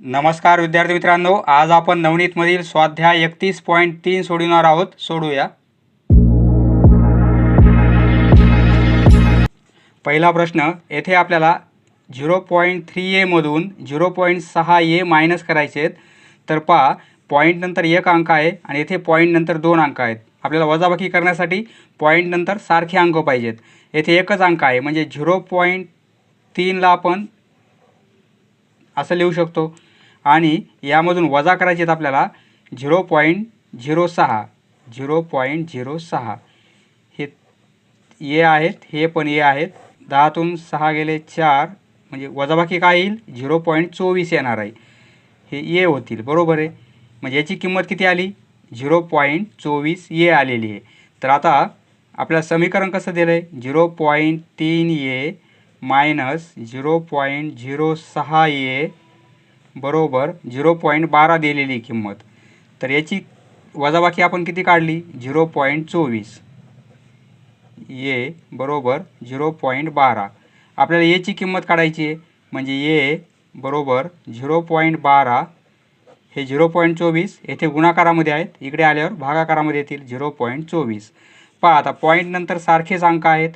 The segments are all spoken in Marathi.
नमस्कार विद्यार्थी मित्रांनो. आज आपण नवनीतमधील स्वाध्याय एकतीस पॉईंट तीन सोडवणार आहोत. सोडूया. पहिला प्रश्न येथे आपल्याला झिरो पॉईंट थ्री एमधून झिरो पॉईंट सहा ए मायनस करायचे आहेत. तर पहा पॉईंट नंतर एक अंक आहे आणि येथे पॉईंट नंतर दोन अंक आहेत. आपल्याला वजाबाकी करण्यासाठी पॉईंट नंतर सारखे अंक पाहिजेत. येथे एकच अंक आहे म्हणजे झिरो पॉईंट तीनला आपण असं लिहू शकतो. आणि यामधून वजा करायचे आहेत आपल्याला झिरो पॉईंट झिरो सहा झिरो पॉईंट झिरो सहा. हे ये आहेत हे पण ये आहेत. दहातून सहा गेले चार म्हणजे वजाबाकी काय येईल? झिरो पॉईंट चोवीस येणार आहे. हे ये होतील बरोबर आहे? म्हणजे याची किंमत किती आली? झिरो पॉईंट चोवीस ये आलेली आहे. तर आता आपल्याला समीकरण कसं दिलं आहे झिरो पॉईंट तीन A minus zero point zero सहा ए बरोबर झिरो पॉईंट बारा दिलेली किंमत. तर याची वजाबाकी आपण किती काढली? झिरो पॉईंट चोवीस. ए बरोबर झिरो पॉईंट बारा. आपल्याला एची किंमत काढायची आहे. म्हणजे ए बरोबर झिरो पॉईंट बारा. हे झिरो पॉईंट चोवीस येथे गुणाकारामध्ये आहेत. इकडे आल्यावर भागाकारामध्ये येतील झिरो पॉईंट चोवीस. पहा आता पॉईंट नंतर सारखेच अंक आहेत.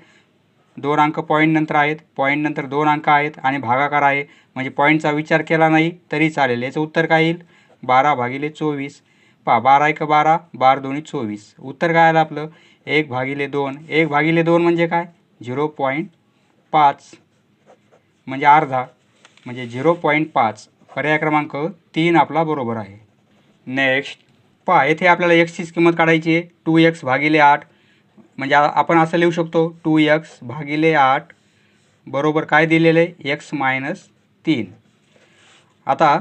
दोन अंक पॉईंट नंतर आहेत. पॉईंट नंतर दोन अंक आहेत. आणि भागाकार आहे. म्हणजे पॉईंटचा विचार केला नाही तरी चालेल. याचं उत्तर काय येईल? बारा भागिले चोवीस. पहा बारा एक बारा बार दोन्ही चोवीस. उत्तर काय आलं आपलं? एक भागिले दोन. एक भागिले दोन म्हणजे काय? झिरो पॉईंट पाच. म्हणजे अर्धा. म्हणजे झिरो पॉईंट पाच. पर्याय क्रमांक तीन आपला बरोबर आहे. नेक्स्ट पहा येथे आपल्याला एक्सचीच किंमत काढायची आहे. टू एक्स भागिले आठ. म्हणजे आपण असं लिहू शकतो टू एक्स भागिले आठ बरोबर काय दिलेलं आहे? एक्स मायनस तीन. आता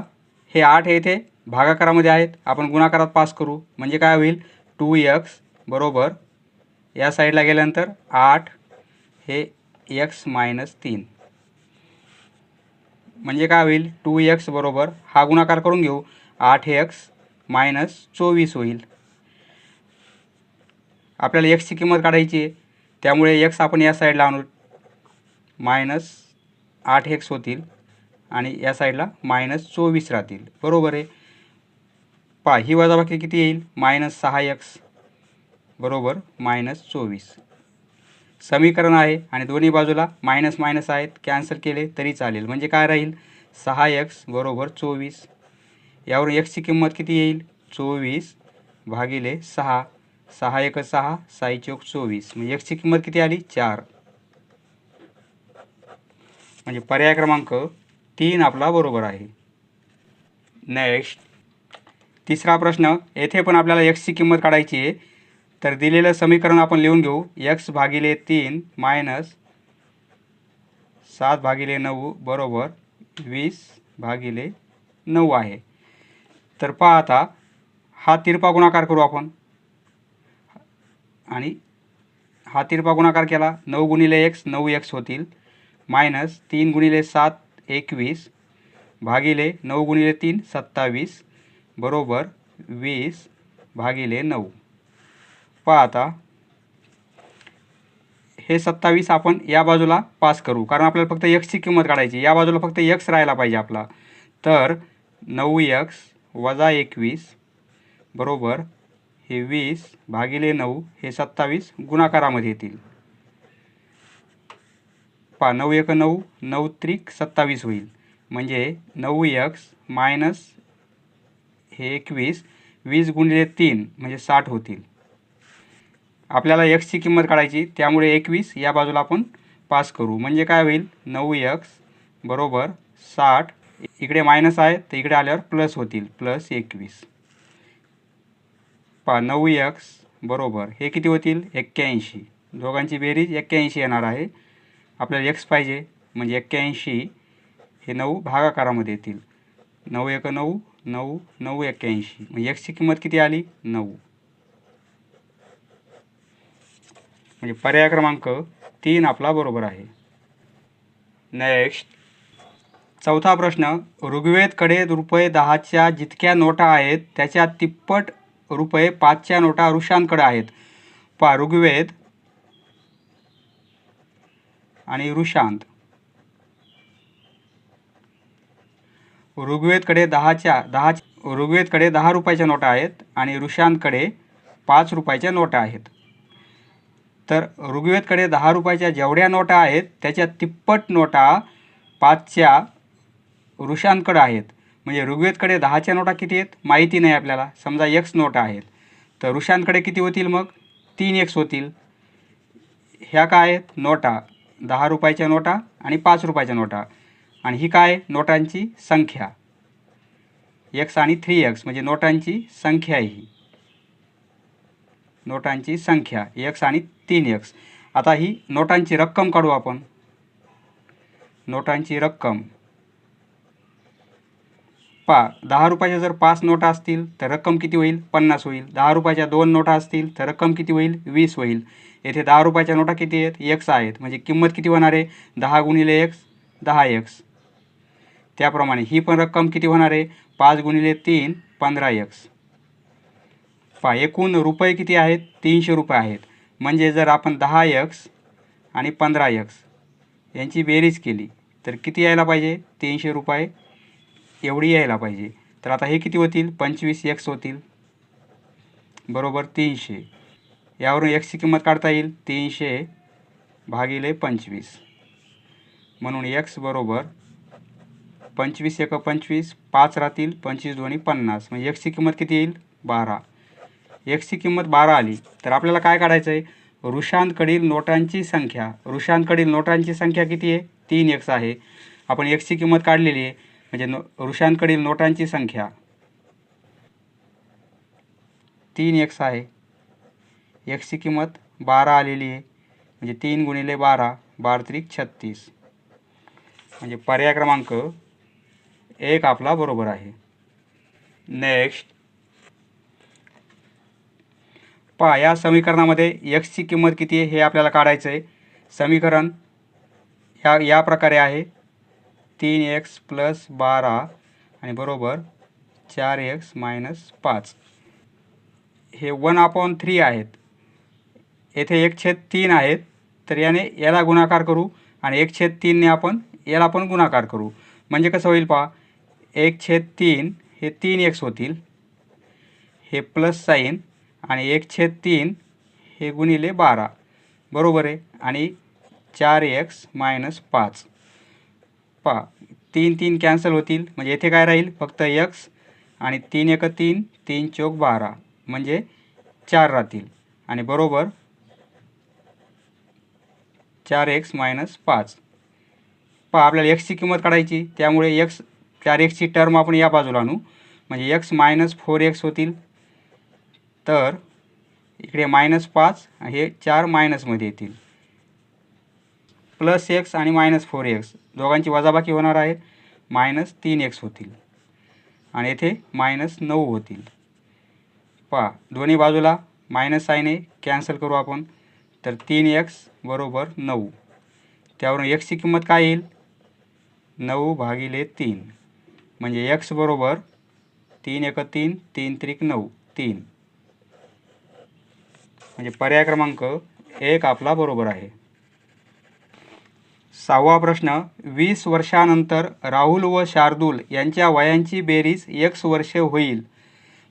हे आठ हे इथे भागाकारामध्ये आहेत. आपण गुणाकारात पास करू. म्हणजे काय होईल? टू एक्स बरोबर या साईडला गेल्यानंतर आठ हे एक्स मायनस तीन. म्हणजे काय होईल? टू एक्स बरोबर हा गुणाकार करून घेऊ. आठ एक्स मायनस चोवीस होईल. आपल्याला एक्सची किंमत काढायची आहे. त्यामुळे एक्स आपण या साईडला आणू. मायनस आठ एक्स होतील. आणि या साईडला मायनस चोवीस राहतील. बरोबर आहे? पा ही वजाबाकी किती येईल? मायनस सहा एक्स. बरोबर? मायनस चोवीस. समीकरण आहे आणि दोन्ही बाजूला मायनस मायनस आहेत. कॅन्सल केले तरी चालेल. म्हणजे काय राहील? सहा एक्स बरोबर चोवीस. यावरून एक्सची किंमत किती येईल? चोवीस भागिले सहा. सहा एक सहा साई चौक चोवीस. म्हणजे एक्सची किंमत किती आली? चार. म्हणजे पर्याय क्रमांक तीन आपला बरोबर आहे. नेक्स्ट तिसरा प्रश्न येथे पण आपल्याला एक्सची किंमत काढायची आहे तर दिलेलं समीकरण आपण लिहून घेऊ. एक्स भागिले तीन मायनस सात भागिले नऊ बरोबर वीस भागिले नऊ आहे. तर पहा आता हा तिरपा गुणाकार करू आपण. आणि हा तिरपा गुणाकार केला नऊ गुणिले एक्स नऊ एक्स होतील. मायनस तीन गुणिले सात एकवीस भागिले नऊ गुणिले तीन सत्तावीस. बरोबर वीस भागिले नऊ. पहा आता. हे सत्तावीस आपण या बाजूला पास करू. कारण आपल्याला फक्त एक्सची किंमत काढायची या बाजूला फक्त एक्स राहायला पाहिजे आपला. तर नऊ एक्स वजा एकवीस. बरोबर हे वीस भागिले नऊ हे सत्तावीस गुणाकारामध्ये येतील. पहा नऊ एक नऊ नऊ त्रिक सत्तावीस होईल. म्हणजे नऊ एक्स मायनस हे एकवीस वीस गुणिले तीन म्हणजे साठ होतील. आपल्याला एक्सची किंमत काढायची त्यामुळे एकवीस या बाजूला आपण पास करू. म्हणजे काय होईल? नऊ एक्स बरोबर साठ इकडे मायनस आहे तर इकडे आल्यावर प्लस होतील प्लस एकवीस. पहा नऊ एक्स बरोबर हे किती होतील? एक्क्याऐंशी. दोघांची बेरीज एक्क्याऐंशी येणार आहे. आपल्याला एक्स पाहिजे म्हणजे एक्क्याऐंशी हे नऊ भागाकारामध्ये येतील. नऊ एक नऊ नऊ नऊ एक्क्याऐंशी. म्हणजे एक्सची किंमत किती आली? नऊ. म्हणजे पर्याय क्रमांक तीन आपला बरोबर आहे. नेक्स्ट चौथा प्रश्न ऋग्वेदकडे रुपये दहाच्या जितक्या नोटा आहेत त्याच्या तिप्पट रुपये पाचच्या नोटा ऋषांकडे आहेत. पा ऋग्वेद आणि ऋषांत. ऋग्वेदकडे दहाच्या दहा ऋग्वेदकडे दहा रुपयाच्या नोटा आहेत आणि ऋषांतकडे पाच रुपयाच्या नोटा आहेत. तर ऋग्वेदकडे दहा रुपयाच्या जेवढ्या नोटा आहेत त्याच्या तिप्पट नोटा पाचच्या ऋषांकडे आहेत. म्हणजे ऋग्वेदकडे दहाच्या नोटा किती आहेत? माहिती नाही आपल्याला. समजा एक्स नोटा आहेत. तर ऋषांकडे किती होतील मग? तीन एक्स होतील. ह्या काय आहेत? नोटा. दहा रुपयाच्या नोटा आणि पाच रुपयाच्या नोटा. आणि ही काय? नोटांची संख्या. एक्स आणि थ्री एक्स म्हणजे नोटांची संख्या आहे ही. नोटांची संख्या. एक्स आणि तीन एक्स आता ही नोटांची रक्कम काढू आपण. नोटांची रक्कम. पा दहा रुपयाच्या जर पाच नोटा असतील तर रक्कम किती होईल? पन्नास होईल. दहा रुपयाच्या दोन नोटा असतील तर रक्कम किती होईल? वीस होईल. येथे दहा रुपयाच्या नोटा किती आहेत? एक्स आहेत. म्हणजे किंमत किती होणार आहे? दहा गुणिले एक्स दहा एक्स त्याप्रमाणे ही पण रक्कम किती होणार आहे? पाच गुणिले तीन पंधरा एक्स पा एकूण रुपये किती आहेत? तीनशे रुपये आहेत. म्हणजे जर आपण दहा एक्स आणि पंधरा एक्स यांची बेरीज केली तर किती यायला पाहिजे? तीनशे रुपये. एवढी यायला पाहिजे. तर आता हे किती होतील? पंचवीस एक्स होतील. बरोबर तीनशे. यावरून एक्सची किंमत काढता येईल? तीनशे भागिले पंचवीस. म्हणून एक्स बरोबर पंचवीस एक पंचवीस पाच राहतील पंचवीस दोन्ही पन्नास. म्हणजे एक्सची किंमत किती येईल? बारा. एक्सची किंमत बारा आली तर आपल्याला काय काढायचं आहे ऋषांकडील नोटांची संख्या. ऋषांकडील नोटांची संख्या किती आहे? तीन एक्स आहे. आपण एक्सची किंमत काढलेली आहे म्हणजे नो ऋषांकडील नोटांची संख्या. तीन एक्स आहे. एक्सची किंमत बारा आलेली आहे. म्हणजे तीन गुणिले बारा बारा त्रिक छत्तीस. म्हणजे पर्याय क्रमांक एक आपला बरोबर आहे. नेक्स्ट पहा या समीकरणामध्ये एक्सची किंमत किती आहे हे आपल्याला काढायचं आहे समीकरण या या प्रकारे आहे. तीन एक्स प्लस बारा आणि बरोबर चार एक्स मायनस पाच. हे वन अपॉन थ्री आहेत. येथे एक छेद तीन आहेत. तर याने याला गुणाकार करू आणि एक छेद तीनने आपण याला पण गुणाकार करू. म्हणजे कसं होईल पहा एक छेद तीन हे तीन एक्स होतील. हे प्लस साईन आणि एक छेद तीन हे गुणिले बारा. बरोबर आहे? आणि चार एक्स मायनस पाच. पहा तीन तीन कॅन्सल होतील. म्हणजे येथे काय राहील? फक्त एक्स आणि तीन एक तीन तीन चौक बारा. म्हणजे चार राहतील. आणि बरोबर चार एक्स मायनस पाच. पहा आपल्याला एक्सची किंमत काढायची. त्यामुळे एक्स चार एक्सची टर्म आपण या बाजूला आणू. म्हणजे एक्स मायनस फोर एक्स होतील. तर इकडे मायनस पाच हे चार मायनसमध्ये येतील. प्लस एक्स आणि मायनस फोर एक्स दोघांची वजाबाकी होणार आहे. मायनस तीन एक्स होतील. आणि येथे मायनस नऊ होतील. पहा दोन्ही बाजूला मायनस साईने कॅन्सल करू आपण. तर तीन एक्स बरोबर नऊ. त्यावरून एक्सची किंमत काय येईल? नऊ भागिले तीन. म्हणजे एक्स बरोबर तीन एक तीन तीन त्रिक नऊ तीन. म्हणजे पर्याय क्रमांक एक आपला बरोबर आहे. सहावा प्रश्न वीस वर्षानंतर राहुल व शार्दूल यांच्या वयांची बेरीज एक्स वर्ष होईल.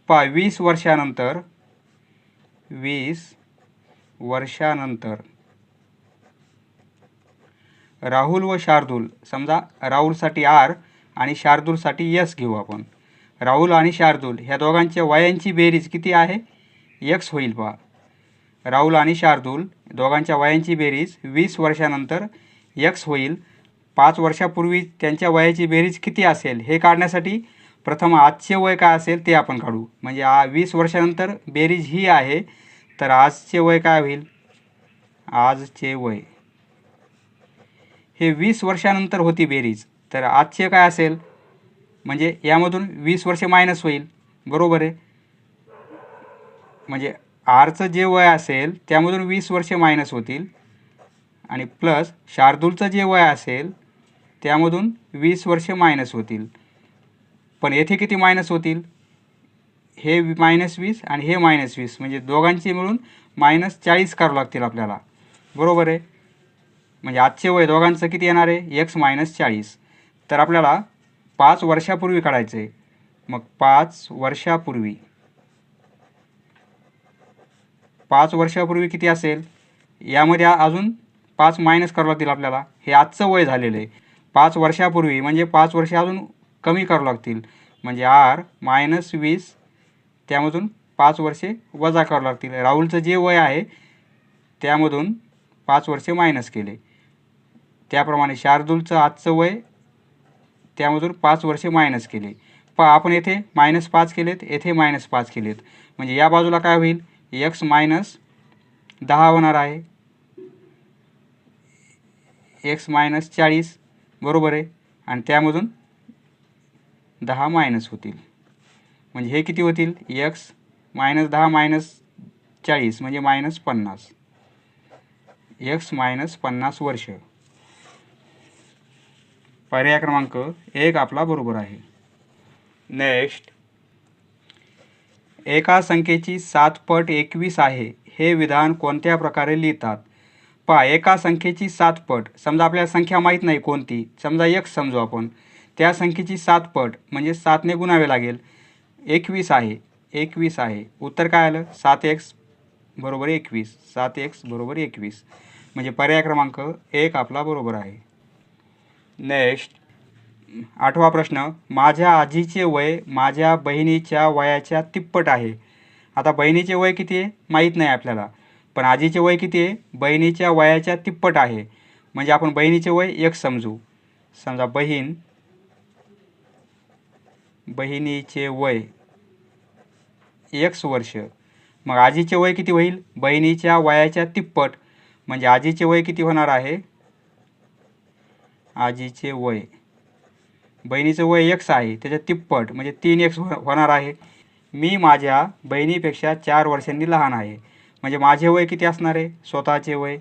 पा वीस वर्षानंतर वीस वर्षानंतर. राहुल व शार्दूल समजा राहुलसाठी आर आणि शार्दूलसाठी यस घेऊ आपण. राहुल आणि शार्दूल ह्या दोघांच्या वयांची बेरीज किती आहे? यक्स होईल पहा. राहुल आणि शार्दूल दोघांच्या वयांची बेरीज वीस वर्षानंतर यक्स होईल. पाच वर्षापूर्वी त्यांच्या वयाची बेरीज किती असेल हे काढण्यासाठी प्रथम आजचे वय काय असेल ते आपण काढू. म्हणजे आ वीस वर्षानंतर बेरीज ही आहे तर आजचे वय काय होईल? आजचे वय. हे वीस वर्षानंतर होती बेरीज. तर आजचे काय असेल? म्हणजे यामधून वीस वर्षे मायनस होईल. बरोबर आहे? म्हणजे आरचं जे वय असेल त्यामधून वीस वर्षे मायनस होतील. आणि प्लस शार्दूलचं जे वय असेल त्यामधून वीस वर्षे मायनस होतील. पण येथे किती मायनस होतील? हे मायनस वीस आणि हे मायनस वीस. म्हणजे दोघांचे मिळून मायनस चाळीस करावं लागतील आपल्याला. बरोबर आहे? म्हणजे आजचे वय दोघांचं किती येणार आहे? एक्स मायनस चाळीस. तर आपल्याला पाच वर्षापूर्वी काढायचं आहे मग पाच वर्षापूर्वी. पाच वर्षापूर्वी किती असेल? यामध्ये अजून पाच मायनस करावं लागतील आपल्याला. हे आजचं वय झालेलं आहे. पाच वर्षापूर्वी म्हणजे पाच वर्ष अजून कमी करावं लागतील. म्हणजे आर मायनस वीस त्यामधून पाच वर्षे वजा करावं लागतील. राहुलचं जे वय आहे त्यामधून पाच वर्षे मायनस केले. त्याप्रमाणे शार्दूलचं आजचं वय त्यामधून पाच वर्षे मायनस केले. प आपण येथे मायनस पाच केलेत येथे मायनस पाच केलेत. म्हणजे या बाजूला काय होईल? एक्स मायनस दहा होणार आहे. एक्स मायनस चाळीस बरोबर आहे. आणि त्यामधून दहा मायनस होतील. म्हणजे हे किती होतील? एक्स मायनस दहा मायनस चाळीस म्हणजे मायनस पन्नास. एक्स मायनस पन्नास वर्ष. पर्याय क्रमांक एक आपला बरोबर आहे. नेक्स्ट एका संख्येची सात पट एकवीस आहे. हे विधान कोणत्या प्रकारे लिहितात? पहा एका संख्येची सात पट. समजा आपल्याला संख्या माहीत नाही कोणती. समजा एक समजू आपण. त्या संख्येची सात पट म्हणजे सातने गुणावे लागेल. एकवीस आहे. एकवीस आहे. उत्तर काय आलं? सात एक्स बरोबर एकवीस. सात एक्स बरोबर एकवीस. म्हणजे पर्याय क्रमांक एक आपला बरोबर आहे. नेक्स्ट आठवा प्रश्न. माझ्या आजीचे वय माझ्या बहिणीच्या वयाच्या तिप्पट आहे. आता बहिणीचे वय किती आहे? माहीत नाही आपल्याला. पण आजीचे वय किती आहे? बहिणीच्या वयाच्या तिप्पट आहे. म्हणजे आपण बहिणीचे वय एक समजू. समजा बहीण बहिणीचे वय एक्स वर्ष. मग आजीचे वय किती होईल? बहिणीच्या वयाच्या तिप्पट. म्हणजे आजीचे वय किती होणार आहे? आजीचे वय. बहिणीचं वय एक्स आहे त्याच्या तिप्पट. म्हणजे तीन एक्स हो- होणार आहे. मी माझ्या बहिणीपेक्षा चार वर्षांनी लहान आहे. म्हणजे माझे वय किती असणार आहे? स्वतःचे वय.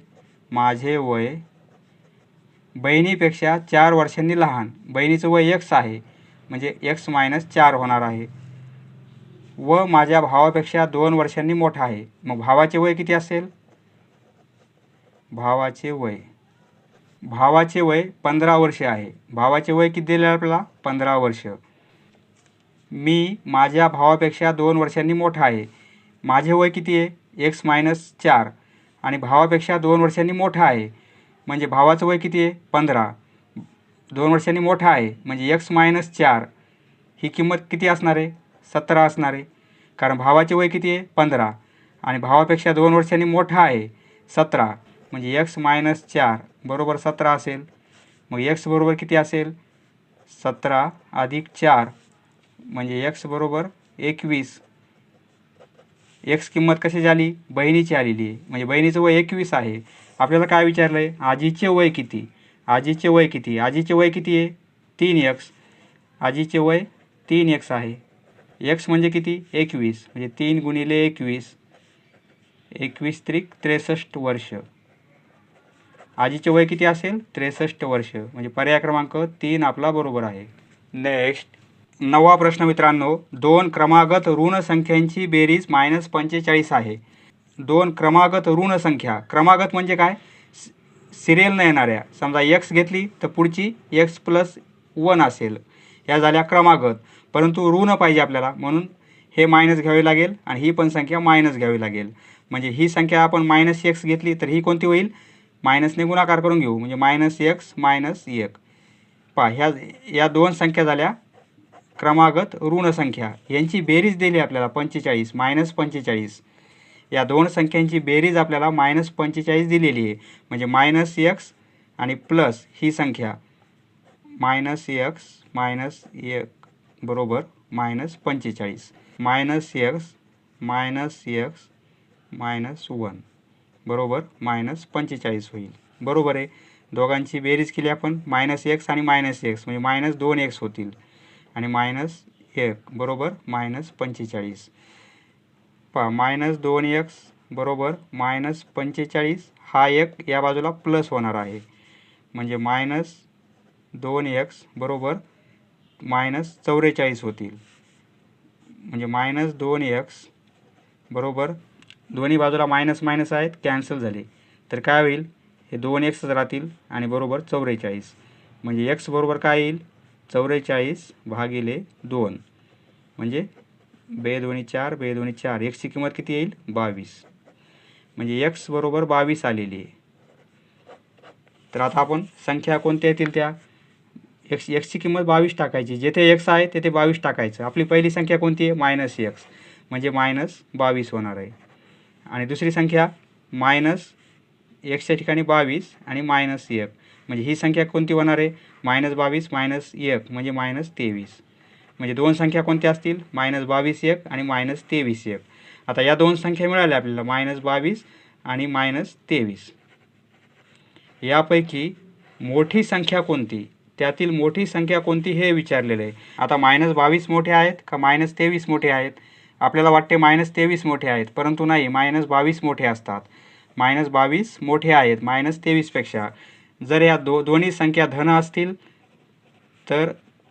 माझे वय बहिणीपेक्षा चार वर्षांनी लहान. बहिणीचं वय एक्स आहे. म्हणजे एक्स मायनस चार होणार आहे. व माझ्या भावापेक्षा दोन वर्षांनी मोठा आहे. मग भावाचे वय किती असेल? भावाचे वय. भावाचे वय पंधरा वर्षे आहे. भावाचे वय किती दिले आपल्याला? पंधरा वर्ष. मी माझ्या भावापेक्षा दोन वर्षांनी मोठा आहे. माझे वय किती आहे? एक्स मायनस चार. आणि भावापेक्षा दोन वर्षांनी मोठा आहे. म्हणजे भावाचं वय किती आहे? पंधरा. दोन वर्षांनी मोठा आहे. म्हणजे एक्स मायनस चार. ही किंमत किती असणार आहे? सतरा असणार आहे. कारण भावाचे वय किती आहे? पंधरा. आणि भावापेक्षा दोन वर्षांनी मोठा आहे. सतरा. म्हणजे एक्स मायनस चार बरोबर सतरा असेल. मग एक्स बरोबर किती असेल? सतरा अधिक चार. म्हणजे एक्स बरोबर एकवीस. एक्स किंमत कशी झाली? बहिणीची आलेली आहे. म्हणजे बहिणीचं वय एकवीस आहे. आपल्याला काय विचारलं आहे आजीचे वय किती? आजीचे वय किती आजीचे वय किती आहे? तीन एक्स आजीचे वय तीन एक्स आहे. एक्स म्हणजे किती? एकवीस. म्हणजे तीन गुणिले एकवीस. एकवीस त्रिक त्रेसष्ट वर्ष. आजीचे वय किती असेल? त्रेसष्ट वर्ष. म्हणजे पर्याय क्रमांक तीन आपला बरोबर आहे. नेक्स्ट नवा प्रश्न मित्रांनो. दोन क्रमागत ऋण संख्यांची बेरीज मायनस पंचेचाळीस आहे. दोन क्रमागत ऋण संख्या. क्रमागत म्हणजे काय? सिरियल न येणाऱ्या समजा एक्स घेतली तर पुढची एक्स प्लस वन असेल. या झाल्या क्रमागत. परंतु ऋण पाहिजे आपल्याला. म्हणून हे मायनस घ्यावे लागेल आणि ही पण संख्या मायनस घ्यावी लागेल. म्हणजे ही संख्या आपण मायनस एक्स घेतली तर ही कोणती होईल? मायनसने गुणाकार करून घेऊ. म्हणजे मायनस एक्स मायनस एक. पहा ह्या या दोन संख्या झाल्या. क्रमागत ऋण संख्या. यांची बेरीज दिली आपल्याला पंचेचाळीस. मायनस पंचेचाळीस. या दोन संख्यांची बेरीज आपल्याला मायनस पंचेचाळीस दिलेली आहे. म्हणजे मायनस एक्स आणि प्लस ही संख्या. मायनस एक्स मायनस एक बरोबर मायनस पंचेचाळीस. Minus X minus X minus one बरोबर मायनस पंचेचाळीस होईल. बरोबर आहे? दोघांची बेरीज केली आपण मायनस एक्स आणि मायनस एक्स म्हणजे मायनस दोन एक्स होतील. आणि मायनस एक बरोबर मायनस पंचेचाळीस. पहा मायनस दोन एक्स बरोबर मायनस पंचेचाळीस हा एक या बाजूला प्लस होणार आहे. म्हणजे मायनस दोन एक्स बरोबर मायनस चौवेचाळीस होतील. म्हणजे मायनस दोन एक्स बरोबर दोन्ही बाजूला मायनस मायनस आहेत कॅन्सल झाले. तर काय होईल? हे दोन एक्सच राहतील आणि बरोबर चौवेचाळीस म्हणजे एक्स बरोबर काय येईल? चौवेचाळीस भागिले दोन. म्हणजे बेदोनी चार बेदोनी चार. एक्सची किंमत किती येईल? बावीस. म्हणजे एक्स बरोबर बावीस आलेली आहे. तर आता आपण संख्या कोणत्या येतील त्या? एक्स एक्सची किंमत बावीस टाकायची. जेथे एक्स आहे तेथे बावीस टाकायचं. आपली पहिली संख्या कोणती आहे? मायनस एक्स म्हणजे मायनस बावीस होणार आहे. आणि दुसरी संख्या मायनस एक्सच्या ठिकाणी बावीस आणि मायनस एक म्हणजे ही संख्या कोणती होणार आहे? मायनस बावीस मायनस एक म्हणजे मायनस तेवीस. म्हणजे दोन संख्या कोणत्या असतील? मायनस बावीस एक आणि मायनस तेवीस एक. आता या दोन संख्या मिळाल्या आपल्याला. मायनस बावीस आणि मायनस तेवीस. यापैकी मोठी संख्या कोणती? त्यातील मोठी संख्या कोणती हे विचारलेलं आहे. आता मायनस बावीस मोठे आहेत का मायनस तेवीस मोठे आहेत? आपल्याला वाटते मायनस तेवीस मोठे आहेत परंतु नाही मायनस बावीस मोठे असतात. मायनस बावीस मोठे आहेत मायनस तेवीसपेक्षा जर या दो दोन्ही संख्या धन असतील तर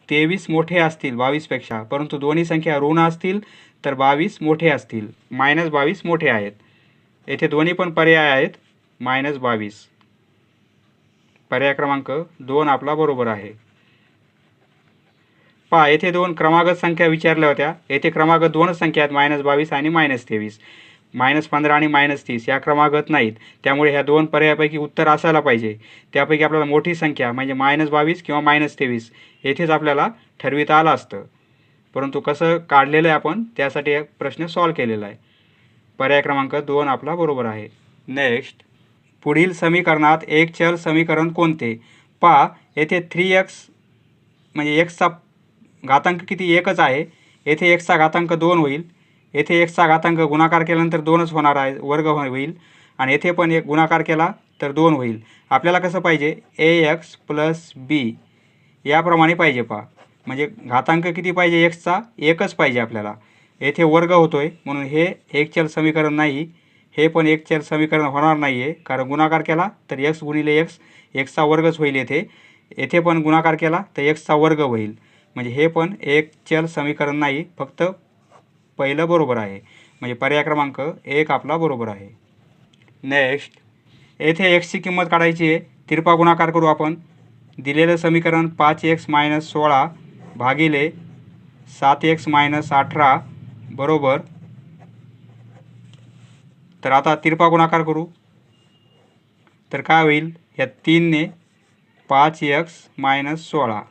तेवीस मोठे असतील बावीसपेक्षा परंतु दोन्ही संख्या ऋण असतील तर बावीस मोठे असतील. मायनस बावीस मोठे आहेत. येथे दोन्ही पण पर्याय आहेत. मायनस बावीस. पर्याय क्रमांक दोन आपला बरोबर आहे. पहा येथे दोन क्रमागत संख्या विचारल्या होत्या. येथे क्रमागत दोनच संख्या आहेत. मायनस बावीस आणि मायनस तेवीस. मायनस पंधरा आणि मायनस तीस या क्रमागत नाहीत. त्यामुळे ह्या दोन पर्यायापैकी उत्तर असायला पाहिजे. त्यापैकी आपल्याला मोठी संख्या म्हणजे मायनस बावीस किंवा मायनस तेवीस येथेच आपल्याला ठरविता आलं असतं. परंतु कसं काढलेलं आहे आपण त्यासाठी एक प्रश्न सॉल्व केलेला आहे. पर्याय क्रमांक दोन आपला बरोबर आहे. नेक्स्ट पुढील समीकरणात एक चल समीकरण कोणते? पहा येथे थ्री एक्स म्हणजे एक्सचा घातांक किती एकच आहे? येथे एक्सचा घातांक दोन होईल. येथे एकचा घातांक गुणाकार केल्यानंतर दोनच होणार आहे वर्ग हो- होईल. आणि येथे पण एक गुणाकार केला तर दोन होईल. आपल्याला कसं पाहिजे? ए एक्स प्लस बी याप्रमाणे पाहिजे पहा. म्हणजे घातांक किती पाहिजे एक्सचा एकच पाहिजे आपल्याला. येथे वर्ग होतो आहे म्हणून हे एक चल समीकरण नाही. हे पण एक चल समीकरण होणार नाही आहे कारण गुणाकार केला तर एक्स गुणिले एक्स एक्सचा वर्गच होईल येथे. येथे पण गुणाकार केला तर एक्सचा वर्ग होईल. म्हणजे हे पण एक चल समीकरण नाही. फक्त पहिलं बरोबर आहे. म्हणजे पर्याय क्रमांक एक आपला बरोबर आहे. नेक्स्ट येथे एक्सची किंमत काढायची आहे. तिरपा गुणाकार करू आपण. दिलेलं समीकरण पाच एक्स मायनस सोळा भागिले सात एक्स मायनस अठरा बरोबर. तर आता तिरपा गुणाकार करू. तर काय होईल? या तीनने पाच एक्स मायनस सोळा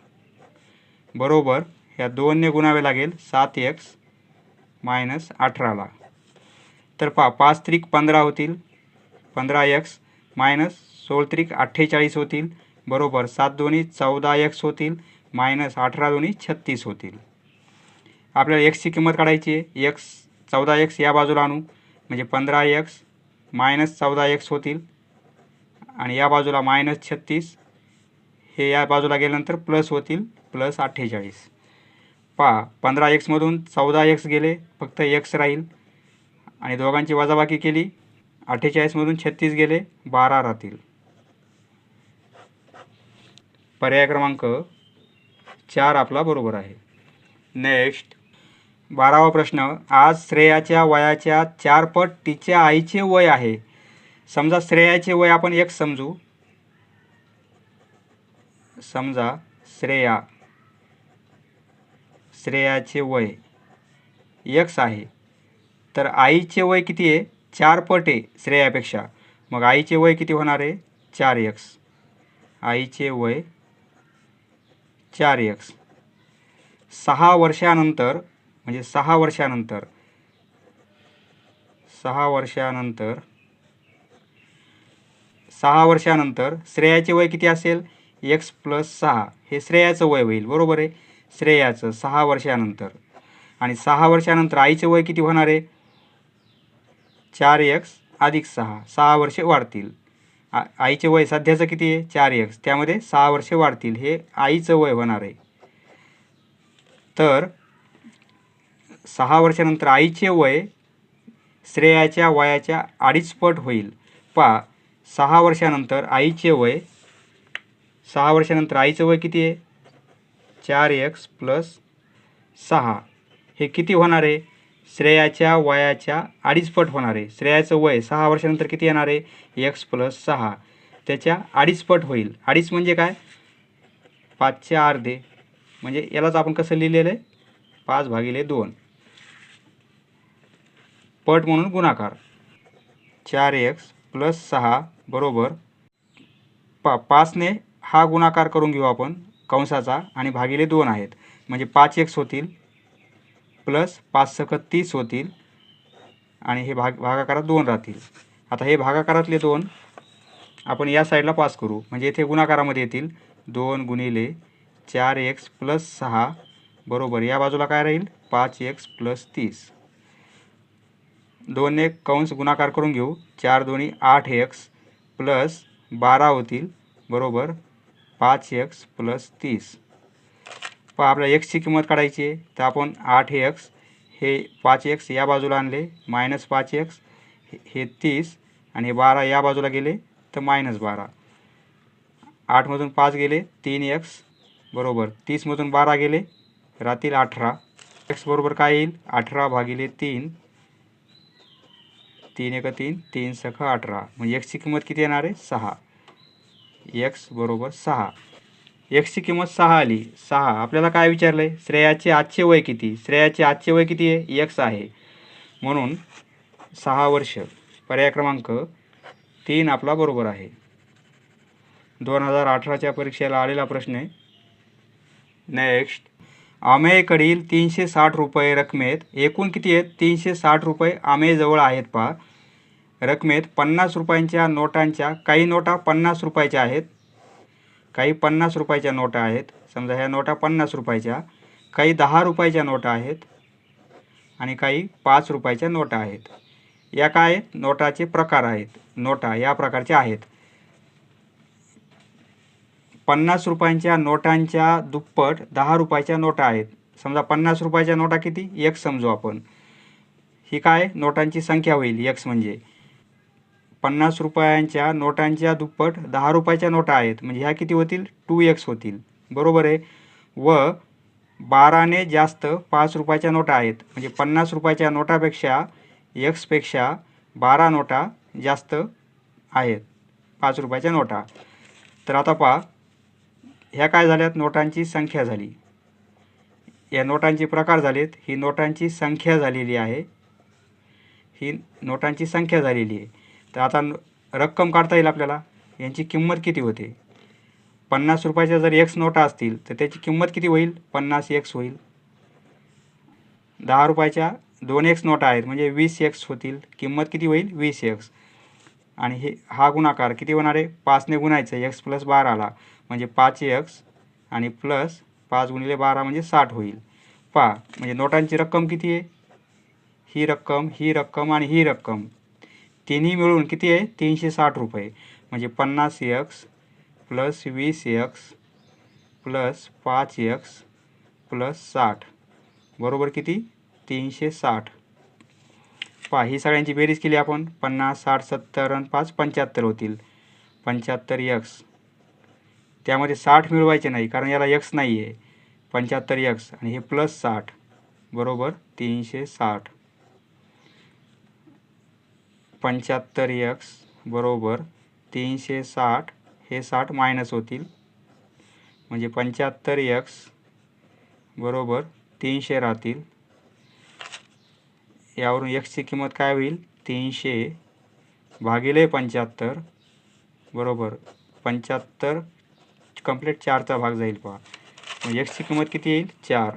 बरोबर. ह्या दोनने गुणावे लागेल सात एक्स मायनस अठराला. तर पहा पाच त्रिक पंधरा होतील. पंधरा एक्स मायनस सोळ त्रिक अठ्ठेचाळीस होतील. बरोबर सात दोन्ही चौदा एक्स होतील. मायनस अठरा दोन्ही छत्तीस होतील. आपल्याला एक्सची किंमत काढायची आहे. एक्स चौदा एक्स या बाजूला आणू. म्हणजे पंधरा एक्स मायनस चौदा एक्स होतील. आणि या बाजूला मायनस छत्तीस. हे या बाजूला गेल्यानंतर प्लस होतील. प्लस अठ्ठेचाळीस. पहा पंधरा एक्समधून चौदा एक्स गेले फक्त एक्स राहील. आणि दोघांची वजाबाकी केली अठ्ठेचाळीसमधून छत्तीस गेले बारा राहतील. पर्याय क्रमांक चार आपला बरोबर आहे. नेक्स्ट बारावा प्रश्न. आज श्रेयाच्या वयाच्या चारपट तिच्या आईचे वय आहे. समजा श्रेयाचे वय आपण एक समजू. समजा श्रेया. श्रेयाचे वय. एक्स आहे. तर आईचे वय किती आहे? चार पट आहे श्रेयापेक्षा. मग आईचे वय किती होणार आहे? चार यक्स आईचे वय चार यक्स सहा वर्षानंतर म्हणजे सहा वर्षानंतर सहा वर्षानंतर सहा वर्षानंतर श्रेयाचे वय किती असेल? एक्स प्लस सहा. हे श्रेयाचं वय होईल. बरोबर आहे? श्रेयाचं सहा वर्षानंतर. आणि सहा वर्षानंतर आईचं वय किती होणार आहे? चार एक्स अधिक सहा सहा वर्षे वाढतील. आ आईचे वय सध्याचं किती आहे? चार एक्स त्यामध्ये सहा वर्षे वाढतील हे आईचं वय होणार आहे. तर सहा वर्षानंतर आईचे वय श्रेयाच्या वयाच्या अडीचपट होईल. पा सहा वर्षानंतर आईचे वय सहा वर्षानंतर आईचं वय किती आहे? चार एक्स प्लस सहा. हे किती होणार आहे? श्रेयाच्या वयाच्या अडीचपट होणार आहे. श्रेयाचं वय सहा वर्षानंतर किती येणार आहे? एक्स प्लस सहा. त्याच्या अडीचपट होईल. अडीच म्हणजे काय? पाचचे अर्धे. म्हणजे यालाच आपण कसं लिहिलेलं आहे? पाच भागिले दोन. पट म्हणून गुणाकार. चार एक्स प्लस सहा बरोबर पा पाचने हा गुणाकार करून घेऊ आपण. कंसाचा आणि भागिले दोन आहेत. म्हणजे पाच एक्स होतील प्लस पाच सकत तीस होतील आणि हे भाग भागाकारात दोन राहतील. आता हे भागाकारातले दोन आपण या साईडला पास करू. म्हणजे इथे गुणाकारामध्ये येतील. दोन गुणिले चार एक्स प्लस सहा बरोबर. या बाजूला काय राहील? पाच एक्स प्लस तीस. दोन एक कंस गुणाकार करून घेऊ. चार दोन्ही आठ एक्स प्लस बारा होतील. बरोबर. पाच एक्स प्लस तीस. प आपल्या एक्सची किंमत काढायची आहे. तर आपण आठ एक्स हे पाच एक्स या बाजूला आणले. मायनस पाच एक्स हे तीस. आणि हे बारा या बाजूला गेले तर मायनस बारा. आठमधून पाच गेले तीन एक्स बरोबर. तीसमधून बारा गेले राहतील अठरा. एक्स बरोबर काय येईल? अठरा भागिले तीन. तीन एक तीन तीन सख अठरा. म्हणजे एक्सची किंमत किती येणार आहे? सहा. एक्स बरोबर सहा. एक्सची किंमत सहा आली. सहा. आपल्याला काय विचारलं आहे श्रेयाचे आजचे वय किती? श्रेयाचे आजचे वय किती आहे? एक्स आहे. म्हणून सहा वर्ष. पर्याय क्रमांक तीन आपला बरोबर आहे. दोन हजार अठराच्या परीक्षेला आलेला प्रश्न आहे. नेक्स्ट आमेकडील तीनशे साठ रुपये रकमेत एकूण किती आहेत? तीनशे साठ रुपये आमेजवळ आहेत पहा. रकमेत पन्नास रुपयांच्या नोटांच्या काही नोटा पन्नास रुपयाच्या आहेत काही पन्नास रुपयाच्या नोटा आहेत. समजा ह्या नोटा पन्नास रुपयाच्या काही दहा रुपयाच्या नोटा आहेत आणि काही पाच रुपयाच्या नोटा आहेत. या काय? आहेत? नोटाचे प्रकार आहेत. नोटा या प्रकारच्या आहेत. पन्नास रुपयांच्या नोटांच्या दुप्पट दहा रुपयाच्या नोटा आहेत. समजा पन्नास रुपयाच्या नोटा किती? एक समजू आपण. ही काय? नोटांची संख्या होईल. एक्स म्हणजे. पन्नास रुपयांच्या नोटांच्या दुप्पट दहा रुपयाच्या नोटा आहेत. म्हणजे ह्या किती होतील? टू एक्स होतील. बरोबर आहे? व बाराने जास्त पाच रुपयाच्या नोटा आहेत. म्हणजे पन्नास रुपयाच्या नोटापेक्षा एक्सपेक्षा बारा नोटा जास्त आहेत. पाच रुपयाच्या नोटा. तर आता पहा ह्या काय झाल्यात? नोटांची संख्या झाली. या नोटांचे प्रकार झालेत. ही नोटांची संख्या झालेली आहे. ही नोटांची संख्या झालेली आहे. तर आता रक्कम काढता येईल आपल्याला? यांची किंमत किती होते? पन्नास रुपयाच्या जर एक्स नोटा असतील तर त्याची किंमत किती होईल? पन्नास एक्स होईल. दहा रुपयाच्या दोन एक्स नोटा आहेत म्हणजे वीस एक्स होतील. किंमत किती होईल? वीस एक्स आणि हे हा गुणाकार किती होणार आहे? पाचने गुणायचं एक्स प्लस बाराला म्हणजे पाच एक्स आणि प्लस पाच गुणिले बारा म्हणजे साठ होईल. पा म्हणजे नोटांची रक्कम किती आहे? ही रक्कम ही रक्कम आणि ही रक्कम. तिन्ही मिळून किती आहे? तीनशे साठ रुपये. म्हणजे पन्नास एक्स प्लस वीस एक्स प्लस पाच एक्स प्लस साठ. बरोबर किती? तीनशे साठ. पहा ही सगळ्यांची बेरीज केली आपण. पन्नास साठ सत्तर आणि पाच पंच्याहत्तर होतील. पंच्याहत्तर एक्स त्यामध्ये साठ मिळवायचे नाही कारण याला एक्स नाही आहे पंच्याहत्तर एक्स आणि हे प्लस साठ. बरोबर? तीनशे साठ. पंच्याहत्तर एक्स बरोबर तीनशे साठ हे साठ मायनस होतील. म्हणजे पंच्याहत्तर एक्स बरोबर तीनशे राहतील. यावरून एक्सची किंमत काय होईल? तीनशे भागिले पंच्याहत्तर बरोबर पंच्याहत्तर कंप्लीट चारचा भाग जाईल पहा. म्हणजे एक्सची किंमत किती येईल? चार.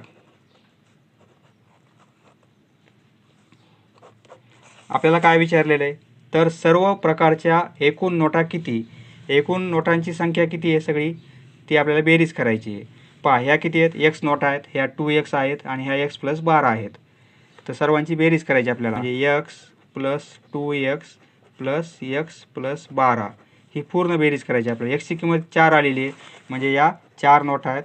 आपल्याला काय विचारलेलं आहे? तर सर्व प्रकारच्या एकूण नोटा किती? एकूण नोटांची संख्या किती आहे सगळी? ती आपल्याला बेरीज करायची आहे. पहा ह्या किती आहेत? एक्स नोटा आहेत ह्या टू एक्स आहेत आणि ह्या एक्स प्लस बारा आहेत. तर सर्वांची बेरीज करायची आपल्याला. म्हणजे X plus two X plus X plus बारा. ही पूर्ण बेरीज करायची आपल्याला. एक्सची किंमत चार आलेली आहे. म्हणजे या चार नोटा आहेत.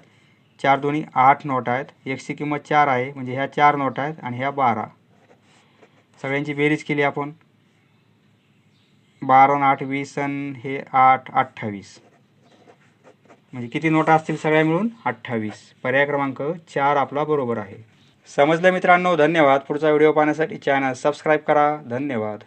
चार दोन्ही आठ नोट आहेत. एक्सची किंमत चार आहे. म्हणजे ह्या चार नोट आहेत आणि ह्या बारा. सगळ्यांची बेरीज केली आपण. बारा आठ वीस आणि हे आठ अठ्ठावीस. म्हणजे किती नोटा असतील सगळ्या मिळून? अठ्ठावीस. पर्याय क्रमांक चार आपला बरोबर आहे. समजलं मित्रांनो? धन्यवाद. पुढचा व्हिडिओ पाहण्यासाठी चॅनल सबस्क्राईब करा. धन्यवाद.